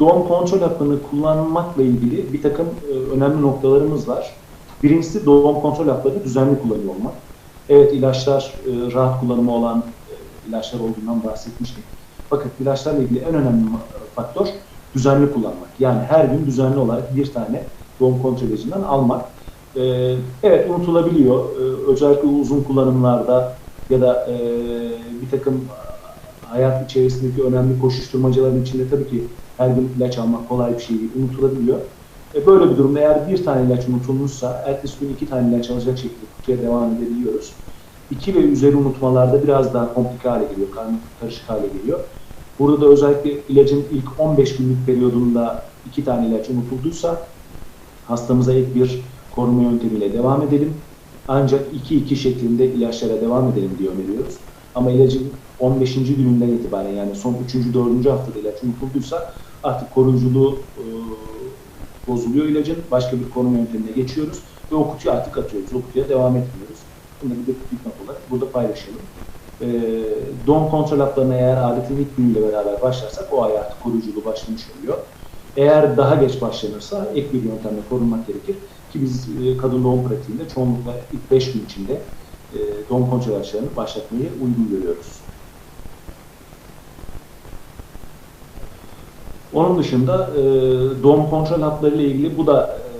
doğum kontrol hapını kullanmakla ilgili bir takım e, önemli noktalarımız var. Birincisi doğum kontrol haplarını düzenli kullanıyor olmak. Evet ilaçlar e, rahat kullanımı olan e, ilaçlar olduğundan bahsetmiştik. Fakat ilaçlarla ilgili en önemli faktör düzenli kullanmak. Yani her gün düzenli olarak bir tane doğum kontrol ilacından almak. E, evet unutulabiliyor. E, özellikle uzun kullanımlarda ya da e, bir takım hayat içerisindeki önemli koşuşturmacaların içinde tabii ki her gün ilaç almak kolay bir şey değil, unutulabiliyor. E, böyle bir durumda eğer bir tane ilaç unutulmuşsa ertesi gün iki tane ilaç alacak şekilde kutuya devam edebiliyoruz. İki ve üzeri unutmalarda biraz daha komplike hale geliyor, karışık hale geliyor. Burada da özellikle ilacın ilk 15 günlük periyodunda iki tane ilaç unutulduysa hastamıza ek bir koruma yöntemiyle devam edelim. Ancak 2-2 şeklinde ilaçlara devam edelim diye öneriyoruz. Ama ilacın 15. gününden itibaren yani son 3. 4. haftada ilaç unutulduysa artık koruyuculuğu e, bozuluyor ilacın. Başka bir koruma yöntemine geçiyoruz ve o kutuyu artık atıyoruz. O kutuya devam etmiyoruz. Bunu bir de dipnot olarak burada paylaşalım. E, doğum kontrol haplarına eğer adetin ilk günüyle beraber başlarsak o ay artık koruyuculuğu başlamış oluyor. Eğer daha geç başlanırsa ek bir yöntemle korunmak gerekir. Ki biz e, kadın doğum pratiğinde çoğunlukla ilk 5 gün içinde e, doğum kontrol ilaçlarını başlatmayı uygun görüyoruz. Onun dışında e, doğum kontrol hapları ile ilgili bu da e,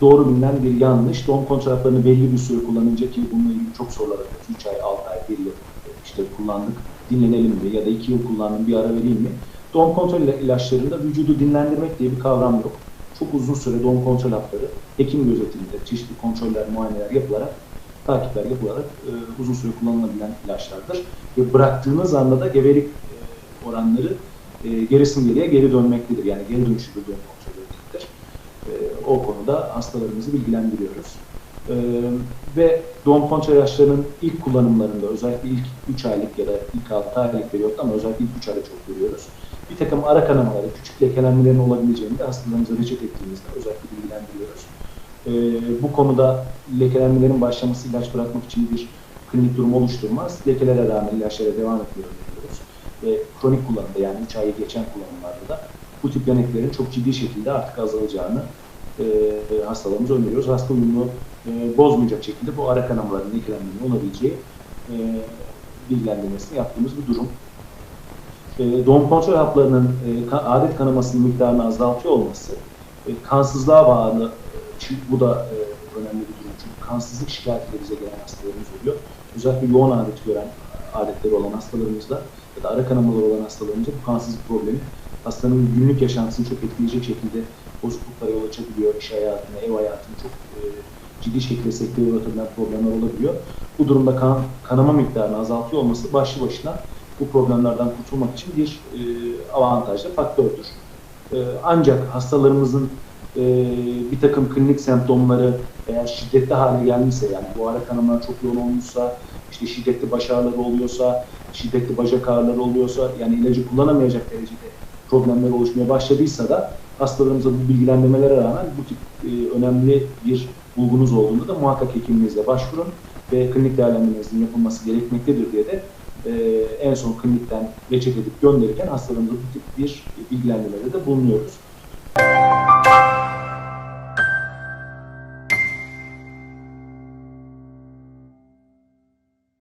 doğru bilinen bir yanlış. Doğum kontrol haplarını belli bir süre kullanınca ki bununla ilgili çok sorular alıyoruz. 3 ay, 6 ay, 1 yıl işte kullandık, dinlenelim mi ya da 2 yıl kullandım bir ara vereyim mi? Doğum kontrol ilaçlarında vücudu dinlendirmek diye bir kavram yok. Çok uzun süre doğum kontrol hapları hekim gözetiminde çeşitli kontroller, muayeneler yapılarak takipler yapılarak e, uzun süre kullanılabilen ilaçlardır. Ve bıraktığınız anda da gebelik e, oranları e, gerisin geriye geri dönmektedir. Yani geri dönüşü bir doğum kontrol. E, o konuda hastalarımızı bilgilendiriyoruz. E, ve doğum kontrol ilaçlarının ilk kullanımlarında özellikle ilk 3 aylık ya da ilk 6 aylık periyotta ama özellikle ilk 3 ayda çok görüyoruz. Bir takım ara kanamaları, küçük lekelenmelerin olabileceğini de hastalarımıza reçet ettiğimizde özellikle bilgilendiriyoruz. E, bu konuda lekelenmelerin başlaması ilaç bırakmak için bir klinik durum oluşturmaz. Lekelere rağmen ilaçlara devam diyoruz. Ve kronik kullanımda yani 3 ayı geçen kullanımlarda da bu tip yanıkların çok ciddi şekilde artık azalacağını e, hastalarımıza öneriyoruz. Hasta uyumunu e, bozmayacak şekilde bu ara kanamaların lekelenmenin olabileceği e, bilgilendirmesini yaptığımız bir durum. E, doğum kontrol haplarının e, adet kanamasının miktarını azaltıyor olması e, kansızlığa bağlı e, bu da e, önemli bir durum. Çünkü kansızlık şikayetiyle bize gelen hastalarımız oluyor. Özellikle yoğun adet gören adetleri olan hastalarımızda ya da ara kanamaları olan hastalarımızda bu kansızlık problemi hastanın günlük yaşantısını çok etkileyecek şekilde bozukluklara yol açabiliyor. İş hayatını, ev hayatını çok e, ciddi şekilde sekteye uğratabilen problemler olabiliyor. Bu durumda kan, kanama miktarını azaltıyor olması başlı başına bu problemlerden kurtulmak için bir e, avantajlı faktördür. E, ancak hastalarımızın e, bir takım klinik semptomları eğer şiddetli hale gelmişse yani bu ara kanamalar çok yoğun olmuşsa, işte şiddetli baş ağrıları oluyorsa, şiddetli bacak ağrıları oluyorsa yani ilacı kullanamayacak derecede problemler oluşmaya başladıysa da hastalarımıza bu bilgilendirmelere rağmen bu tip e, önemli bir bulgunuz olduğunda da muhakkak hekiminize başvurun ve klinik değerlendirmenizin yapılması gerekmektedir diye de e, en son klinikten reçet edip gönderirken hastalarımıza bu tip bir bilgilendirmede de bulunuyoruz.